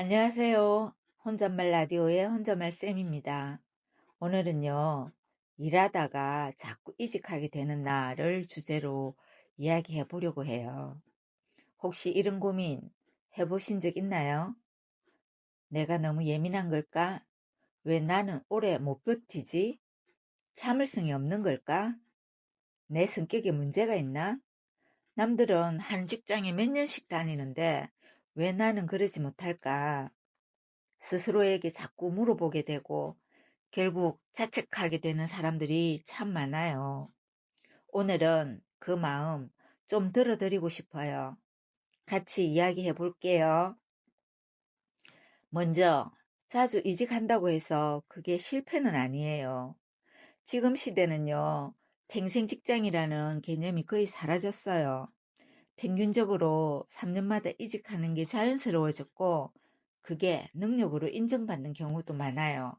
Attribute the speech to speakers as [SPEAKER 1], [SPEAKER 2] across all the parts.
[SPEAKER 1] 안녕하세요. 혼잣말 라디오의 혼잣말 쌤입니다. 오늘은요, 일하다가 자꾸 이직하게 되는 나를 주제로 이야기해 보려고 해요. 혹시 이런 고민 해보신 적 있나요? 내가 너무 예민한 걸까? 왜 나는 오래 못 버티지? 참을성이 없는 걸까? 내 성격에 문제가 있나? 남들은 한 직장에 몇 년씩 다니는데 왜 나는 그러지 못할까? 스스로에게 자꾸 물어보게 되고 결국 자책하게 되는 사람들이 참 많아요. 오늘은 그 마음 좀 들어드리고 싶어요. 같이 이야기해 볼게요. 먼저 자주 이직한다고 해서 그게 실패는 아니에요. 지금 시대는요, 평생 직장이라는 개념이 거의 사라졌어요. 평균적으로 3년마다 이직하는 게 자연스러워졌고 그게 능력으로 인정받는 경우도 많아요.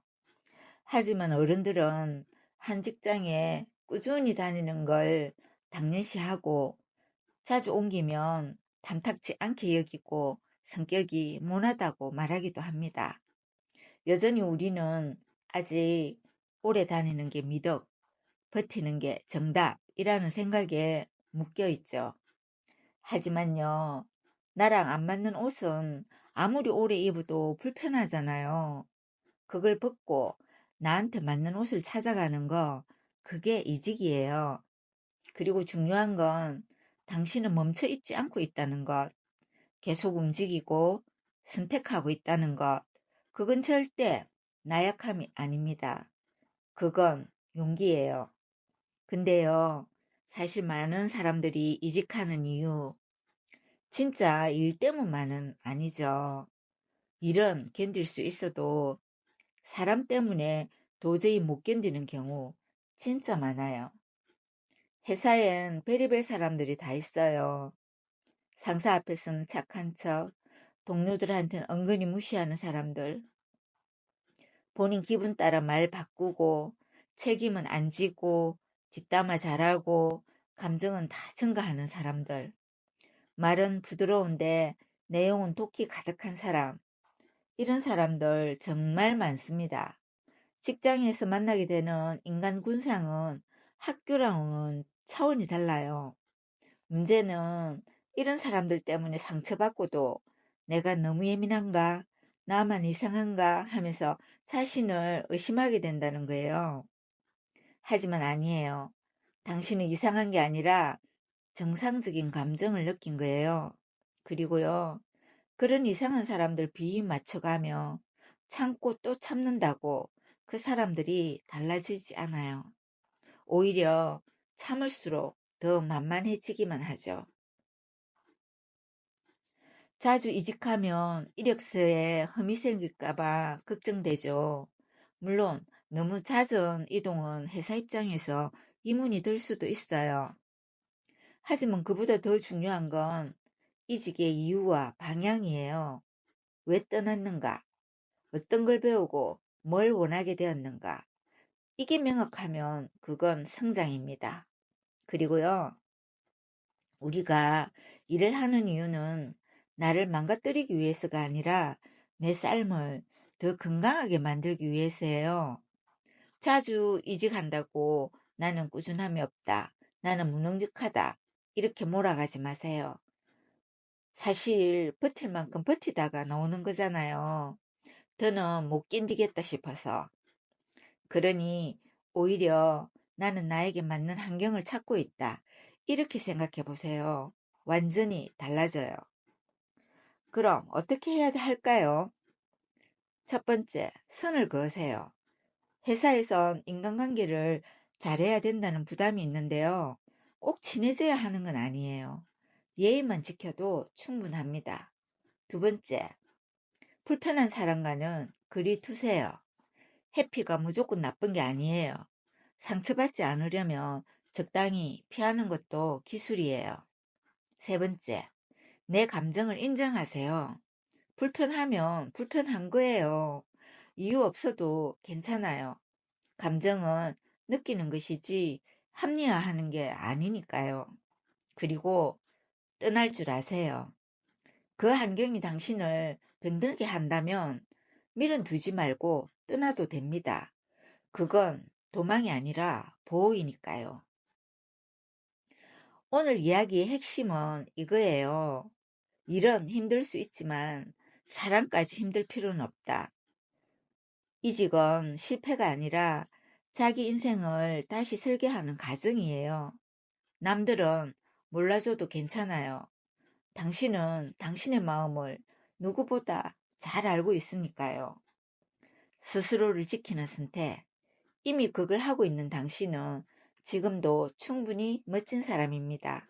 [SPEAKER 1] 하지만 어른들은 한 직장에 꾸준히 다니는 걸 당연시하고 자주 옮기면 탐탁지 않게 여기고 성격이 모나다고 말하기도 합니다. 여전히 우리는 아직 오래 다니는 게 미덕, 버티는 게 정답이라는 생각에 묶여 있죠. 하지만요, 나랑 안 맞는 옷은 아무리 오래 입어도 불편하잖아요. 그걸 벗고 나한테 맞는 옷을 찾아가는 거, 그게 이직이에요. 그리고 중요한 건 당신은 멈춰 있지 않고 있다는 것, 계속 움직이고 선택하고 있다는 것, 그건 절대 나약함이 아닙니다. 그건 용기예요. 근데요, 사실 많은 사람들이 이직하는 이유, 진짜 일 때문만은 아니죠. 일은 견딜 수 있어도 사람 때문에 도저히 못 견디는 경우 진짜 많아요. 회사엔 베리벨 사람들이 다 있어요. 상사 앞에서는 착한 척, 동료들한테는 은근히 무시하는 사람들, 본인 기분 따라 말 바꾸고, 책임은 안 지고, 뒷담화 잘하고, 감정은 다 증가하는 사람들. 말은 부드러운데 내용은 독기 가득한 사람. 이런 사람들 정말 많습니다. 직장에서 만나게 되는 인간 군상은 학교랑은 차원이 달라요. 문제는 이런 사람들 때문에 상처받고도 내가 너무 예민한가, 나만 이상한가 하면서 자신을 의심하게 된다는 거예요. 하지만 아니에요. 당신은 이상한 게 아니라 정상적인 감정을 느낀 거예요. 그리고요, 그런 이상한 사람들 비위 맞춰가며 참고 또 참는다고 그 사람들이 달라지지 않아요. 오히려 참을수록 더 만만해지기만 하죠. 자주 이직하면 이력서에 흠이 생길까봐 걱정되죠. 물론 너무 잦은 이동은 회사 입장에서 이문이 들 수도 있어요. 하지만 그보다 더 중요한 건 이직의 이유와 방향이에요. 왜 떠났는가? 어떤 걸 배우고 뭘 원하게 되었는가? 이게 명확하면 그건 성장입니다. 그리고요, 우리가 일을 하는 이유는 나를 망가뜨리기 위해서가 아니라 내 삶을 더 건강하게 만들기 위해서예요. 자주 이직한다고 나는 꾸준함이 없다. 나는 무능력하다. 이렇게 몰아가지 마세요. 사실 버틸 만큼 버티다가 나오는 거잖아요. 더는 못 견디겠다 싶어서. 그러니 오히려 나는 나에게 맞는 환경을 찾고 있다. 이렇게 생각해 보세요. 완전히 달라져요. 그럼 어떻게 해야 할까요? 첫 번째, 선을 그으세요. 회사에선 인간관계를 잘해야 된다는 부담이 있는데요. 꼭 친해져야 하는 건 아니에요. 예의만 지켜도 충분합니다. 두 번째, 불편한 사람과는 거리 두세요. 해피가 무조건 나쁜 게 아니에요. 상처받지 않으려면 적당히 피하는 것도 기술이에요. 세 번째, 내 감정을 인정하세요. 불편하면 불편한 거예요. 이유 없어도 괜찮아요. 감정은 느끼는 것이지 합리화하는 게 아니니까요. 그리고 떠날 줄 아세요. 그 환경이 당신을 병들게 한다면 밀은 두지 말고 떠나도 됩니다. 그건 도망이 아니라 보호이니까요. 오늘 이야기의 핵심은 이거예요. 일은 힘들 수 있지만 사랑까지 힘들 필요는 없다. 이직은 실패가 아니라 자기 인생을 다시 설계하는 과정이에요. 남들은 몰라줘도 괜찮아요. 당신은 당신의 마음을 누구보다 잘 알고 있으니까요. 스스로를 지키는 선택. 이미 그걸 하고 있는 당신은 지금도 충분히 멋진 사람입니다.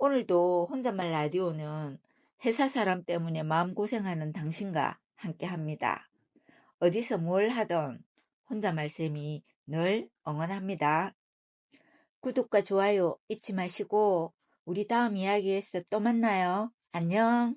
[SPEAKER 1] 오늘도 혼잣말 라디오는 회사 사람 때문에 마음고생하는 당신과 함께 합니다. 어디서 뭘 하던 혼자말씀이 늘 응원합니다. 구독과 좋아요 잊지 마시고 우리 다음 이야기에서 또 만나요. 안녕.